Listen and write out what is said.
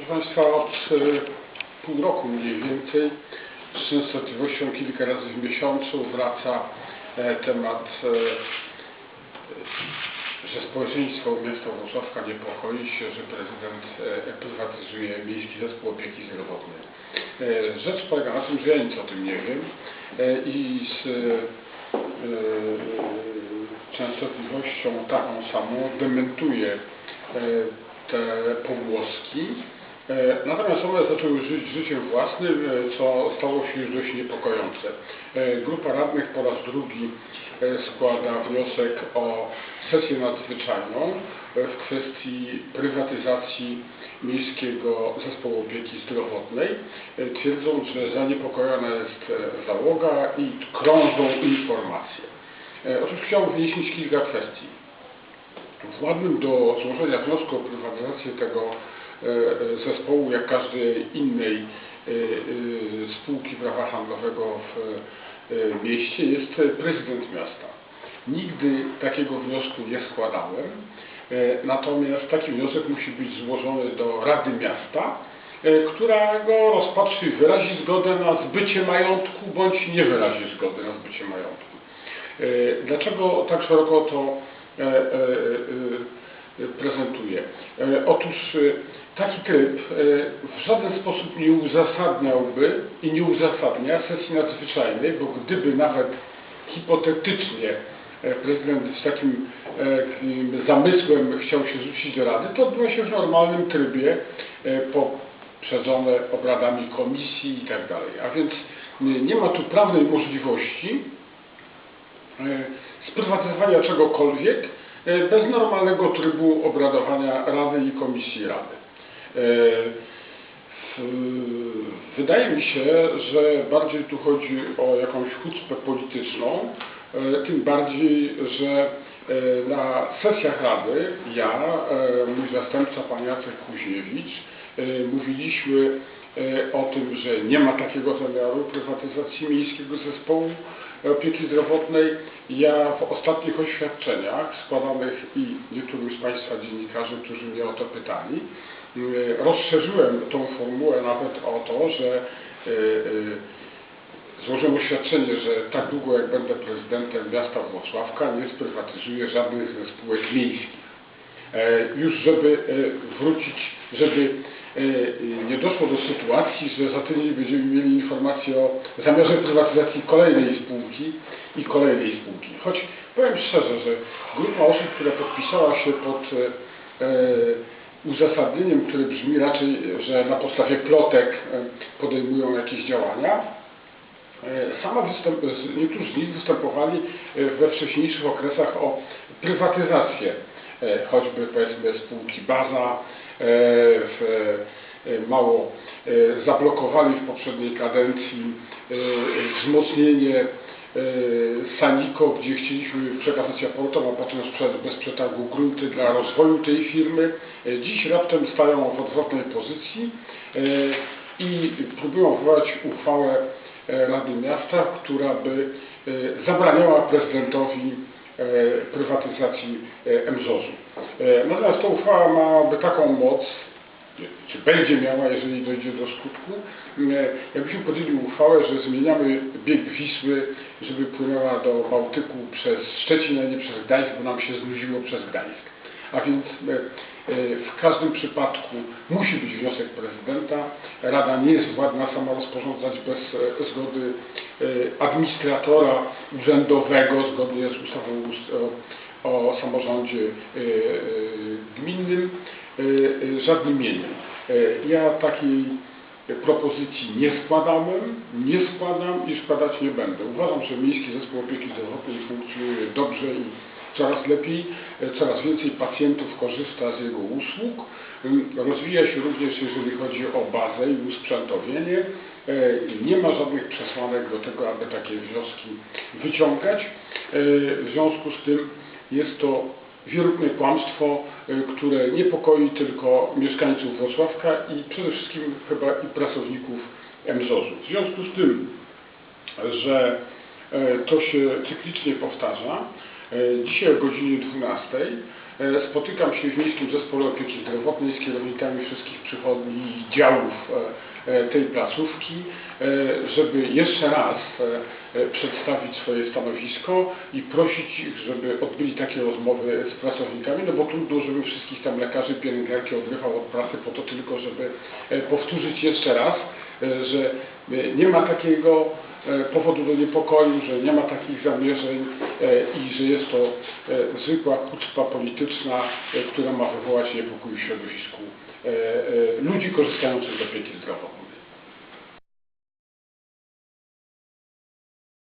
Proszę Państwa, od e, pół roku mniej więcej z częstotliwością kilka razy w miesiącu wraca e, temat, e, że społeczeństwo miasta Wrocławka niepokoi się, że prezydent e, prywatyzuje Miejski Zespół Opieki Zdrowotnej. Rzecz polega na tym, że ja nic o tym nie wiem i z częstotliwością taką samą dementuje te pogłoski. E, Natomiast one zaczęły żyć życiem własnym, e, co stało się już dość niepokojące. E, Grupa radnych po raz drugi składa wniosek o sesję nadzwyczajną w kwestii prywatyzacji Miejskiego Zespołu Opieki Zdrowotnej, twierdząc, że zaniepokojona jest załoga i krążą informacje. Otóż chciałbym wyjaśnić kilka kwestii. Władnym do złożenia wniosku o prywatyzację tego zespołu, jak każdej innej e, e, spółki prawa handlowego w e, mieście jest prezydent miasta. Nigdy takiego wniosku nie składałem, e, natomiast taki wniosek musi być złożony do Rady Miasta, e, która go rozpatrzy i wyrazi zgodę na zbycie majątku, bądź nie wyrazi zgody na zbycie majątku. E, Dlaczego tak szeroko to e, e, e, prezentuje? E, Otóż e, taki tryb e, w żaden sposób nie uzasadniałby i nie uzasadnia sesji nadzwyczajnej, bo gdyby nawet hipotetycznie prezydent z takim zamysłem chciał się zwrócić do Rady, to odbywa się w normalnym trybie poprzedzone obradami komisji i tak dalej. A więc nie- ma tu prawnej możliwości sprywatyzowania czegokolwiek bez normalnego trybu obradowania Rady i Komisji Rady. E, Wydaje mi się, że bardziej tu chodzi o jakąś chucpę polityczną, e, tym bardziej, że e, na sesjach Rady ja, e, mój zastępca pan Jacek Kuźniewicz, e, mówiliśmy e, o tym, że nie ma takiego zamiaru prywatyzacji Miejskiego Zespołu Opieki Zdrowotnej. Ja w ostatnich oświadczeniach składanych i niektórym z Państwa dziennikarzy, którzy mnie o to pytali, e, rozszerzyłem tą formułę nawet o to, że e, e, złożyłem oświadczenie, że tak długo jak będę prezydentem miasta Włocławka nie sprywatyzuję żadnych spółek miejskich. E, Już żeby e, wrócić, żeby e, nie doszło do sytuacji, że za tydzień będziemy mieli informację o zamiarze prywatyzacji kolejnej spółki i kolejnej spółki. Choć powiem szczerze, że grupa osób, która podpisała się pod uzasadnieniem, które brzmi raczej, że na podstawie plotek podejmują jakieś działania, Sama występ, niektórzy z nich występowali e, we wcześniejszych okresach o prywatyzację, e, choćby powiedzmy spółki Baza, e, w, e, mało e, zablokowali w poprzedniej kadencji e, wzmocnienie e, Saniko, gdzie chcieliśmy przekazać aportom, a potem sprzedać bez przetargu grunty dla rozwoju tej firmy. E, Dziś raptem stają w odwrotnej pozycji e, i próbują wywołać uchwałę e, Rady Miasta, która by e, zabraniała prezydentowi e, prywatyzacji e, MZOZ-u. Natomiast ta uchwała małaby taką moc, czy będzie miała, jeżeli dojdzie do skutku, jakbyśmy podjęli uchwałę, że zmieniamy bieg Wisły, żeby płynęła do Bałtyku przez Szczecin, a nie przez Gdańsk, bo nam się znudziło przez Gdańsk. A więc e, e, w każdym przypadku musi być wniosek prezydenta. Rada nie jest władna sama rozporządzać bez e, zgody administratora urzędowego, zgodnie z ustawą ust- o, samorządzie gminnym, żadnym mieniem. Ja takiej propozycji nie składałem, nie składam i składać nie będę. Uważam, że Miejski Zespół Opieki Zdrowotnej funkcjonuje dobrze i coraz lepiej, e, coraz więcej pacjentów korzysta z jego usług. Ym, Rozwija się również, jeżeli chodzi o bazę i usprzętowienie. E, Nie ma żadnych przesłanek do tego, aby takie wnioski wyciągać. E, W związku z tym jest to wierutne kłamstwo, e, które niepokoi tylko mieszkańców Wrocławka i przede wszystkim chyba i pracowników MZOZ-u. W związku z tym, że e, to się cyklicznie powtarza, e, dzisiaj o godzinie 12 e, spotykam się w Miejskim Zespole Opieki Zdrowotnej z kierownikami wszystkich przychodni i działów e, e, tej placówki, e, żeby jeszcze raz e, e, przedstawić swoje stanowisko i prosić ich, żeby odbyli takie rozmowy z pracownikami, no bo trudno, żeby wszystkich tam lekarzy, pielęgniarki odrywał od pracy po to tylko, żeby e, powtórzyć jeszcze raz, e, że e, nie ma takiego e, powodu do niepokoju, że nie ma takich zamierzeń e, i że jest to e, zwykła kuczpa polityczna, e, która ma wywołać niepokój w środowisku e, e, ludzi korzystających z opieki zdrowotnej.